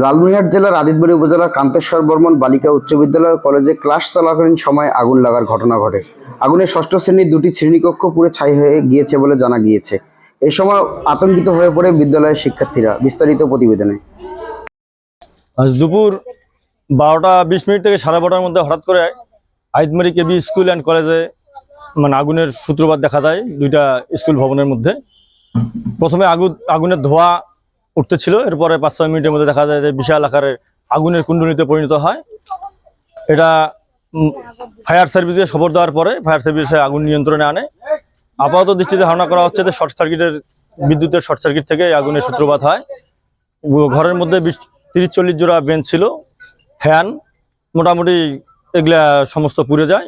লালমনিরহাট জেলার আদিতবাড়ি উপজেলার কান্তেশ্বর বর্মন বালিকা উচ্চ বিদ্যালয় কলেজে ক্লাস চলাকালীন সময় আগুন লাগার ঘটনা ঘটে। আগুনে ষষ্ঠ শ্রেণির দুটি শ্রেণীকক্ষ পুড়ে ছাই হয়ে গিয়েছে বলে জানা গিয়েছে। এই সময় আতঙ্কিত হয়ে পড়ে বিদ্যালয়ের শিক্ষার্থীরা বিস্তারিত প্রতিবেদনে। আজ দুপুর বারোটা বিশ মিনিট থেকে সাড়ে বারোটার মধ্যে হঠাৎ করে আইদমারি কেবি স্কুল অ্যান্ড কলেজে মানে আগুনের সূত্রপাত দেখা যায় দুইটা স্কুল ভবনের মধ্যে। প্রথমে আগুন আগুনের ধোঁয়া উঠতেছিল। এরপরে পাঁচ ছয় মিনিটের মধ্যে দেখা যায় যে বিশাল আকারের আগুনের কুণ্ডলিতে পরিণত হয়। এটা ফায়ার সার্ভিসে খবর দেওয়ার পরে ফায়ার সার্ভিসে আগুন নিয়ন্ত্রণে আনে। আপাতত দৃষ্টিতে ধারণা করা হচ্ছে যে শর্ট সার্কিটের, বিদ্যুতের শর্ট সার্কিট থেকে আগুনের সূত্রপাত হয়। ঘরের মধ্যে বিশ, তিরিশ, চল্লিশ জোড়া বেঞ্চ ছিল, ফ্যান, মোটামুটি এগুলা সমস্ত পুড়ে যায়।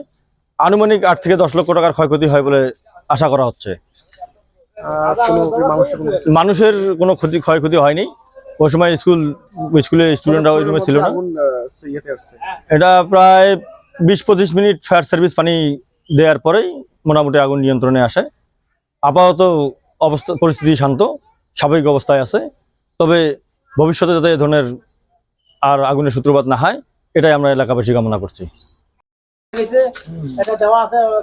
আনুমানিক আট থেকে দশ লক্ষ টাকার ক্ষয়ক্ষতি হয় বলে আশা করা হচ্ছে। মানুষের কোনো ক্ষতি ক্ষয়ক্ষতি হয়নি। ওই সময় স্কুল স্কুলে স্টুডেন্টরা ওই রুমে ছিল না। এটা প্রায় বিশ পঁচিশ মিনিট ফায়ার সার্ভিস পানি দেওয়ার পরেই মোটামুটি আগুন নিয়ন্ত্রণে আসে। আপাতত অবস্থা পরিস্থিতি শান্ত স্বাভাবিক অবস্থায় আছে। তবে ভবিষ্যতে যাতে এ ধরনের আর আগুনের সূত্রপাত না হয় এটাই আমরা এলাকাবাসী কামনা করছি।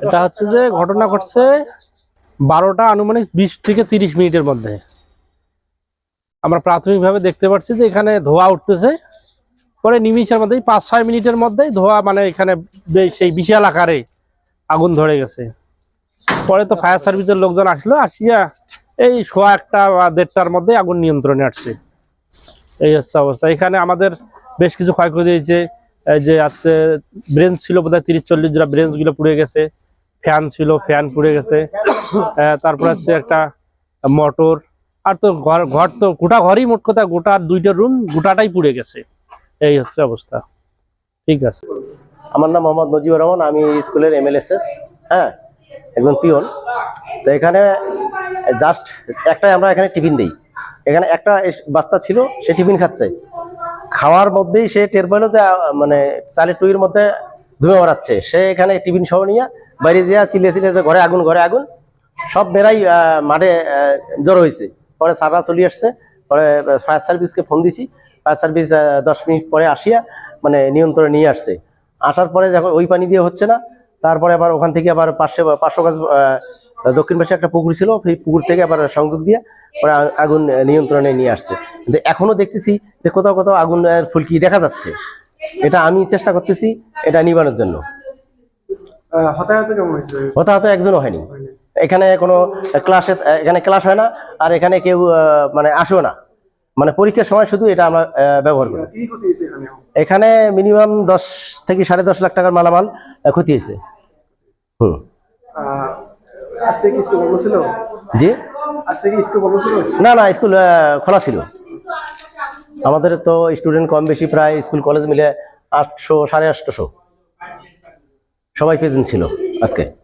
এটা হচ্ছে যে ঘটনা ঘটছে বারোটা আনুমানিক বিশ থেকে তিরিশ মিনিটের মধ্যে। আমরা প্রাথমিকভাবে দেখতে পাচ্ছি যে এখানে ধোঁয়া উঠতেছে। পরে নিমিষের মধ্যেই পাঁচ ছয় মিনিটের মধ্যেই ধোঁয়া মানে এখানে সেই বিশাল আকারে আগুন ধরে গেছে। পরে তো ফায়ার সার্ভিসের লোকজন আসলো, আসিয়া এই সোয়া একটা বা দেড়টার মধ্যে আগুন নিয়ন্ত্রণে আসছে। এই হচ্ছে অবস্থা। এখানে আমাদের বেশ কিছু ক্ষয়ক্ষতি হয়েছে। যে আছে ব্রেঞ্চ ছিল বোধহয় তিরিশ, চল্লিশ জোড়া ব্রেঞ্চগুলো পুড়ে গেছে। ফ্যান ছিল, ফ্যান পুড়ে গেছে। তারপর হচ্ছে একটা মোটর। আর তো ঘর ঘর তো গোটা ঘরই মোট কথা, গোটা দুইটা রুম গোটাটাই পুড়ে গেছে। এই হচ্ছে অবস্থা। ঠিক আছে। আমার নাম মোহাম্মদ নজিবুর রহমান, আমি স্কুলের এমএলএসএস হ্যাঁ একজন পিওন তো এখানে জাস্ট একটাই আমরা এখানে টিফিন দিই। এখানে একটা বাচ্চা ছিল, সে টিফিন খাচ্ছে। খাওয়ার মধ্যেই সে টের পেল যে মানে চালের টুইয়ের মধ্যে ধুয়ে বেড়াচ্ছে। সে এখানে টিফিন সহ নিয়ে বাইরে যেয়ে চিলিয়ে চিলিয়ে যে ঘরে আগুন ঘরে আগুন, সব মেয়েরাই মাঠে জড়ো হয়েছে। পরে সাররা চলে আসছে। পরে ফায়ার সার্ভিসকে ফোন দিছি। ফায়ার সার্ভিস দশ মিনিট পরে আসিয়া মানে নিয়ন্ত্রণে নিয়ে আসছে। আসার পরে যখন ওই পানি দিয়ে হচ্ছে না। তারপরে আবার ওখান থেকে আবার পাশে পাঁচশো গাছ দক্ষিণ পাশে একটা পুকুর ছিল। সেই পুকুর থেকে আবার সংযোগ দিয়ে পরে আগুন নিয়ন্ত্রণে নিয়ে আসছে। কিন্তু এখনও দেখতেছি যে কোথাও কোথাও আগুনের ফুলকি দেখা যাচ্ছে। এটা আমি চেষ্টা করতেছি, এটা নিবানোর জন্য। হতাহত একজনও হয়নি। এখানে কোনো ক্লাসে এখানে ক্লাস হয় না আর এখানে কেউ মানে আসেও না। মানে পরীক্ষার সময় শুধু এটা আমরা ব্যবহার করি। এখানে? মিনিমাম দশ থেকে সাড়ে দশ লাখ টাকার মালামাল ক্ষতি হয়েছে। হুম। জি? না না স্কুল খোলা ছিল। আমাদের তো স্টুডেন্ট কম বেশি প্রায় স্কুল কলেজ মিলে আটশো সাড়ে আটশোশো সবাই প্রেজেন্ট ছিল আজকে।